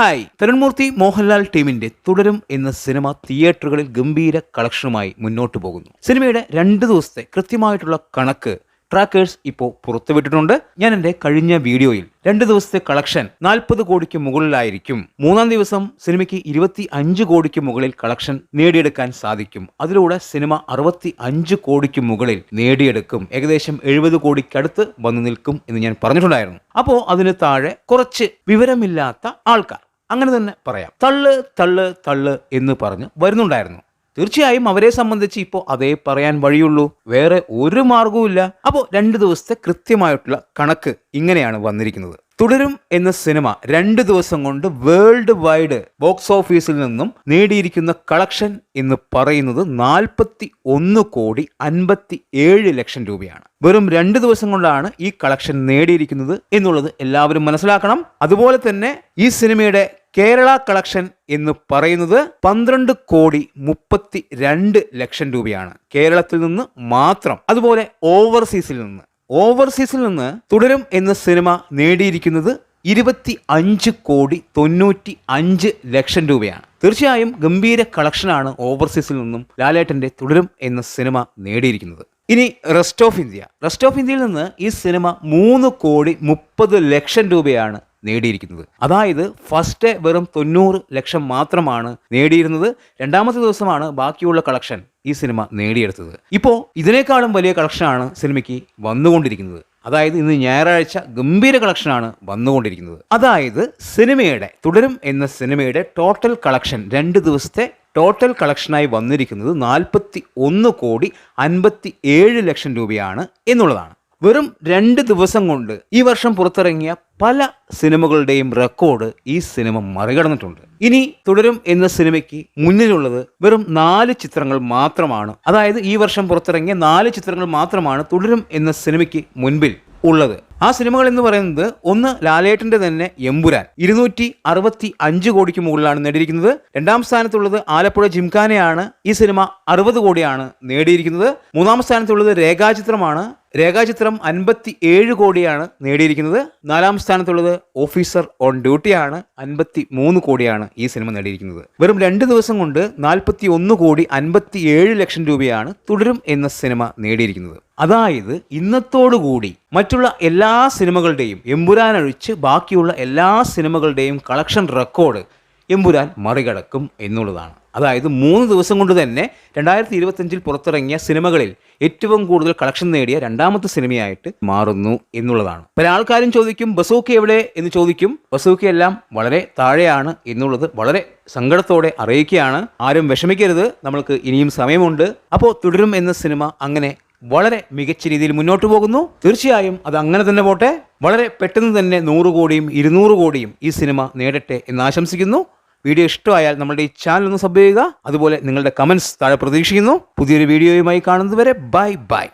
Hi. Tharun Moorthy Mohanlal ടീമിന്റെ തുടരും എന്ന സിനിമ തിയേറ്ററുകളിൽ ഗംഭീര കളക്ഷനുമായി മുന്നോട്ട് പോകുന്നു. സിനിമയുടെ രണ്ട് ദിവസത്തെ കൃത്യമായിട്ടുള്ള കണക്ക് ട്രാക്കേഴ്സ് ഇപ്പോൾ പുറത്തുവിട്ടിട്ടുണ്ട്. ഞാൻ എന്റെ കഴിഞ്ഞ വീഡിയോയിൽ രണ്ട് ദിവസത്തെ കളക്ഷൻ നാൽപ്പത് കോടിക്ക് മുകളിലായിരിക്കും. മൂന്നാം ദിവസം സിനിമയ്ക്ക് ഇരുപത്തി അഞ്ച് കോടിക്ക് മുകളിൽ കളക്ഷൻ നേടിയെടുക്കാൻ സാധിക്കും. അതിലൂടെ സിനിമ അറുപത്തി അഞ്ച് കോടിക്ക് മുകളിൽ നേടിയെടുക്കും. ഏകദേശം എഴുപത് കോടിക്കടുത്ത് വന്നു നിൽക്കും എന്ന് ഞാൻ പറഞ്ഞിട്ടുണ്ടായിരുന്നു. അപ്പോൾ അതിന് താഴെ കുറച്ച് വിവരമില്ലാത്ത ആൾക്കാർ അങ്ങനെ തന്നെ പറയാം. തള്ള് തള്ള് തള്ള് എന്ന് പറഞ്ഞ് വരുന്നുണ്ടായിരുന്നു. തീർച്ചയായും അവരെ സംബന്ധിച്ച് ഇപ്പോൾ അതേ പറയാൻ വഴിയുള്ളൂ. വേറെ ഒരു മാർഗവുമില്ല അപ്പോൾ രണ്ട് ദിവസത്തെ കൃത്യമായിട്ടുള്ള കണക്ക് ഇങ്ങനെയാണ് വന്നിരിക്കുന്നത്. തുടരും എന്ന സിനിമ രണ്ട് ദിവസം കൊണ്ട് വേൾഡ് വൈഡ് ബോക്സ് ഓഫീസിൽ നിന്നും നേടിയിരിക്കുന്ന കളക്ഷൻ എന്ന് പറയുന്നത് നാൽപ്പത്തി ഒന്ന് കോടി അൻപത്തി ഏഴ് ലക്ഷം രൂപയാണ്. വെറും രണ്ട് ദിവസം കൊണ്ടാണ് ഈ കളക്ഷൻ നേടിയിരിക്കുന്നത് എന്നുള്ളത് എല്ലാവരും മനസ്സിലാക്കണം. അതുപോലെ തന്നെ ഈ സിനിമയുടെ കേരള കളക്ഷൻ എന്ന് പറയുന്നത് പന്ത്രണ്ട് കോടി മുപ്പത്തി രണ്ട് ലക്ഷം രൂപയാണ്. കേരളത്തിൽ നിന്ന് മാത്രം. അതുപോലെ ഓവർസീസിൽ നിന്ന്. ഓവർസീസിൽ നിന്ന് തുടരും എന്ന സിനിമ നേടിയിരിക്കുന്നത് ഇരുപത്തി അഞ്ച് കോടി തൊണ്ണൂറ്റി അഞ്ച് ലക്ഷം രൂപയാണ്. തീർച്ചയായും ഗംഭീര കളക്ഷനാണ് ഓവർസീസിൽ നിന്നും ലാലേട്ടന്റെ തുടരും എന്ന സിനിമ നേടിയിരിക്കുന്നത്. ഇനി rest of India. Rest of ഇന്ത്യയിൽ നിന്ന് ഈ സിനിമ മൂന്ന് കോടി മുപ്പത് ലക്ഷം രൂപയാണ് നേടിയിരിക്കുന്നത്. അതായത് ഫസ്റ്റ് വെറും തൊണ്ണൂറ് ലക്ഷം മാത്രമാണ് നേടിയിരുന്നത്. രണ്ടാമത്തെ ദിവസമാണ് ബാക്കിയുള്ള കളക്ഷൻ ഈ സിനിമ നേടിയെടുത്തത്. ഇപ്പോൾ ഇതിനേക്കാളും വലിയ കളക്ഷനാണ് സിനിമയ്ക്ക് വന്നുകൊണ്ടിരിക്കുന്നത്. അതായത് ഇന്ന് ഞായറാഴ്ച ഗംഭീര കളക്ഷനാണ് വന്നുകൊണ്ടിരിക്കുന്നത്. അതായത് സിനിമയുടെ തുടരും എന്ന സിനിമയുടെ ടോട്ടൽ കളക്ഷൻ രണ്ട് ദിവസത്തെ ടോട്ടൽ കളക്ഷനായി വന്നിരിക്കുന്നത് നാൽപ്പത്തി ഒന്ന് കോടി അൻപത്തി ഏഴ് ലക്ഷം രൂപയാണ് എന്നുള്ളതാണ്. വെറും രണ്ട് ദിവസം കൊണ്ട് ഈ വർഷം പുറത്തിറങ്ങിയ പല സിനിമകളുടെയും റെക്കോർഡ് ഈ സിനിമ മറികടന്നിട്ടുണ്ട്. ഇനി തുടരും എന്ന സിനിമയ്ക്ക് മുന്നിലുള്ളത് വെറും നാല് ചിത്രങ്ങൾ മാത്രമാണ്. അതായത് ഈ വർഷം പുറത്തിറങ്ങിയ നാല് ചിത്രങ്ങൾ മാത്രമാണ് തുടരും എന്ന സിനിമയ്ക്ക് മുൻപിൽ ഉള്ളത്. ആ സിനിമകൾ എന്ന് പറയുന്നത് ഒന്ന് ലാലേട്ടന്റെ തന്നെ എമ്പുരാൻ. ഇരുന്നൂറ്റി അറുപത്തി അഞ്ച് കോടിക്ക് മുകളിലാണ് നേടിയിരിക്കുന്നത്. രണ്ടാം സ്ഥാനത്തുള്ളത് ആലപ്പുഴ ജിംഖാനയാണ്. ഈ സിനിമ അറുപത് കോടിയാണ് നേടിയിരിക്കുന്നത്. മൂന്നാം സ്ഥാനത്തുള്ളത് രേഖാചിത്രമാണ്. രേഖാചിത്രം അൻപത്തി ഏഴ് കോടിയാണ് നേടിയിരിക്കുന്നത്. നാലാം സ്ഥാനത്തുള്ളത് ഓഫീസർ ഓൺ ഡ്യൂട്ടിയാണ്. അൻപത്തി മൂന്ന് കോടിയാണ് ഈ സിനിമ നേടിയിരിക്കുന്നത്. വെറും രണ്ട് ദിവസം കൊണ്ട് നാൽപ്പത്തി ഒന്ന് കോടി അൻപത്തി ഏഴ് ലക്ഷം രൂപയാണ് തുടരും എന്ന സിനിമ നേടിയിരിക്കുന്നത്. അതായത് ഇന്നത്തോടുകൂടി മറ്റുള്ള എല്ലാ സിനിമകളുടെയും എമ്പുരാൻ ഒഴിച്ച് ബാക്കിയുള്ള എല്ലാ സിനിമകളുടെയും കളക്ഷൻ റെക്കോർഡ് എമ്പുരാൻ മറികടക്കും എന്നുള്ളതാണ്. അതായത് മൂന്ന് ദിവസം കൊണ്ട് തന്നെ രണ്ടായിരത്തി ഇരുപത്തഞ്ചിൽ പുറത്തിറങ്ങിയ സിനിമകളിൽ ഏറ്റവും കൂടുതൽ കളക്ഷൻ നേടിയ രണ്ടാമത്തെ സിനിമയായിട്ട് മാറുന്നു എന്നുള്ളതാണ്. പല ആൾക്കാരും ചോദിക്കും ബസൂക്ക എവിടെ? എന്ന് ചോദിക്കും. ബസൂക്ക എല്ലാം വളരെ താഴെയാണ് എന്നുള്ളത് വളരെ സങ്കടത്തോടെ അറിയിക്കുകയാണ്. ആരും വിഷമിക്കരുത് നമ്മൾക്ക് ഇനിയും സമയമുണ്ട്. അപ്പോൾ തുടരും എന്ന സിനിമ അങ്ങനെ വളരെ മികച്ച രീതിയിൽ മുന്നോട്ട് പോകുന്നു. തീർച്ചയായും അത് അങ്ങനെ തന്നെ പോട്ടെ. വളരെ പെട്ടെന്ന് തന്നെ നൂറ് കോടിയും ഇരുന്നൂറ് കോടിയും ഈ സിനിമ നേടട്ടെ എന്ന് ആശംസിക്കുന്നു. വീഡിയോ ഇഷ്ടമായാൽ നമ്മുടെ ഈ ചാനൽ ഒന്ന് സബ് ചെയ്യുക. അതുപോലെ നിങ്ങളുടെ കമൻസ് താഴെ പ്രതീക്ഷിക്കുന്നു. പുതിയൊരു വീഡിയോയുമായി കാണുന്നതുവരെ ബൈ ബൈ.